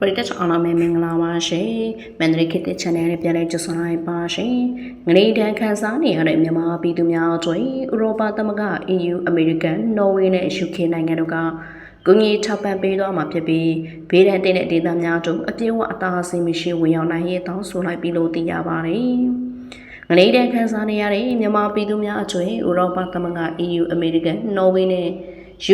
ပရိသတ်အားလုံးပဲမင်္ဂလာပါရှင်မန္တလေးခေတ်တဲ့ channel နဲ့ပြန်လည်ကြိုဆိုလိုက်ပါရှင်ငနေတန်းခန်းစားနေရတဲ့မြန်မာပြည်သူများအကျွေးဥရောပသမဂ္ဂ EU အမေရိကန်နော်ဝေနဲ့ UK နိုင်ငံတို့ကကုညီထောက်ပံ့ပေးသွားမှာဖြစ်ပြီးဘေးဒဏ်တင်တဲ့ဒေသများတို့အပြည့်အဝအသာအဆီမရှိဝင်ရောက်နိုင်ရေးတောင်းဆိုလိုက်ပြီးလို့သိရပါတယ်ငလေးတန်းခန်းစားနေရတဲ့မြန်မာပြည်သူများအကျွေးဥရောပသမဂ္ဂ EU အမေရိကန်နော်ဝေနဲ့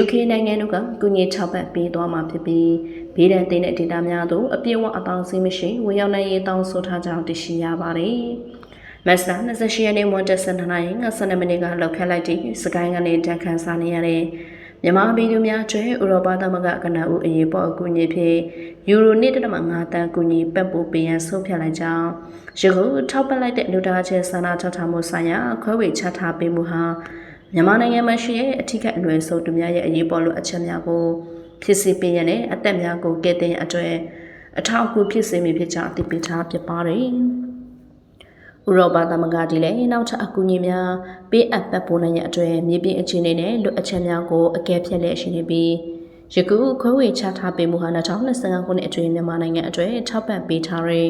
UK နိုင်ငံတို့ကကုညီထောက်ပံ့ပေးသွားမှာဖြစ်ပြီးဘေးဒဏ်တင်တဲ့ဒေတာများသို့အပြည့်အဝအတောင်စီးမရှိဝင်ရောက်နိုင်ရေးတောင်းဆိုထားကြောင်းသိရှိရပါတယ်။မက်စတာ28ရက်နေ့မွန်တက်ဆန်နိုင်52မိနစ်ကလောက်ခတ်လိုက်တဲ့စကိုင်းကနေတန်ခန်းစားနေရတဲ့မြန်မာပြည်သူများကျွဲဥရောပသမဂ္ဂကဏ္ဍဦးအရေးပေါ်အကူအညီဖြင့်ယူရို1.5တန်ကူညီပတ်ပို့ပေးရန်ဆုံးဖြတ်လိုက်ကြောင်းယခုထောက်ပံ့လိုက်တဲ့လူသားချင်းစာနာထောက်ထားမှုဆိုင်ရာခွဲဝေချထားပေးမှုဟာ မြန်မာနိုင်ငံမှာရှိတဲ့အထူးကအလွယ်ဆုံးသူများရဲ့အရေးပေါ်လိုအပ်ချက်များကိုဖြစ်စေပေးရတဲ့အသက်များကိုကယ်တင်ရန်အတွက်အထောက်အကူဖြစ်စေမည်ဖြစ်ကြောင်းအသိပေးထားဖြစ်ပါတယ်။ဥရောပသမဂ္ဂကြီးလည်းနောက်ထပ်အကူအညီများပေးအပ်ပတ်ပိုးနိုင်ရအတွက်မြေပြင်အခြေအနေနဲ့လိုအပ်ချက်များကိုအကဲဖြတ်လျက်ရှိနေပြီးယခုခွဲဝေချထားပေးမှုဟာ2025ခုနှစ်အတွင်းမြန်မာနိုင်ငံအတွက်ထောက်ပံ့ပေးထားတဲ့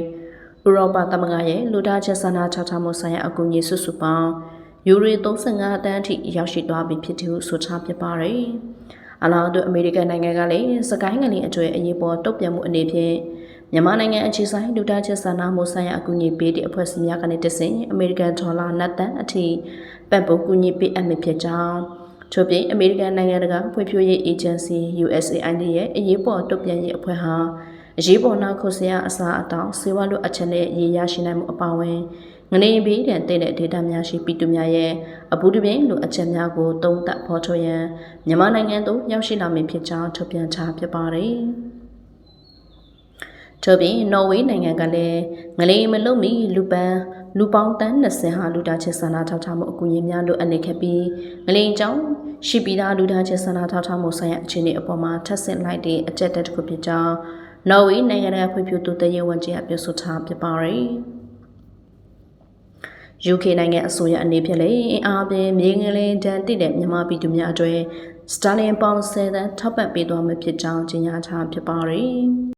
ဥရောပသမဂ္ဂရဲ့လူသားချင်းစာနာထောက်ထားမှုဆိုင်ရာအကူအညီစုစုပေါင်း ယူရီ35တန်းအထိရောက်ရှိသွားပြီဖြစ်သူဆိုထားပြပါတယ်။အလားတူအမေရိကန်နိုင်ငံကလည်းစကိုင်းငလင်အကျွဲအရေးပေါ်တုတ်ပြန်မှုအနေဖြင့်မြန်မာနိုင်ငံအခြေဆိုင်လူသားချင်းစာနာမှုဆိုင်ရာအကူအညီပေးတဲ့အဖွဲ့အစည်းများကနေတဆင့်အမေရိကန်ဒေါ်လာနတ်တန်အထိပတ်ဖို့ကူညီပေးအပ်မှာဖြစ်ကြောင်းထို့ပြင်အမေရိကန်နိုင်ငံတကာဖွံ့ဖြိုးရေးအေဂျင်စီ USAID ရဲ့အရေးပေါ်တုတ်ပြန်ရေးအဖွဲ့ဟာအရေးပေါ်နောက်ခုစရာအစားအသောက်ဆေးဝါးလိုအပ်ချက်နဲ့ရေရရှိနိုင်မှုအပါအဝင် ငနေဘေးတန်တဲ့တဲ့ဒေတာများရှိပြည်သူများရဲ့အဘူးတပြင်းလိုအပ်ချက်များကိုတုံးသက်ဖော်ထုတ်ရန်မြန်မာနိုင်ငံသို့ရောက်ရှိလာမည်ဖြစ်ကြောင်းထုတ်ပြန်ထားဖြစ်ပါတယ်။ထို့ပြင်နော်ဝေးနိုင်ငံကလည်းငလေးမလုံမီလူပန်းလူပေါင်းတန်း20ဟာလူသားချင်းစာနာထောက်ထားမှုအကူအညီများလိုအပ်နေခဲ့ပြီးငလိန်ကြောင့်ရှိပြီးသားလူသားချင်းစာနာထောက်ထားမှုဆိုင်ရာအခြေအနေအပေါ်မှာထပ်ဆင့်လိုက်တဲ့အကြက်တက်တစ်ခုဖြစ်ကြောင်းနော်ဝေးနိုင်ငံရဲ့ဖွံ့ဖြိုးတိုးတက်ရေးဝန်ကြီးကပြောဆိုထားဖြစ်ပါတယ်။ UK နိုင်ငံအစိုးရအနေဖြင့်လည်းအင်အားပြင်းမြေငလင်းတန်တိတဲ့မြန်မာပြည်သူများအတွက်စတာလင်ပေါင်10တန်းထောက်ပံ့ပေးသွားမှာဖြစ်ကြောင်းကြေညာထားဖြစ်ပါတယ်။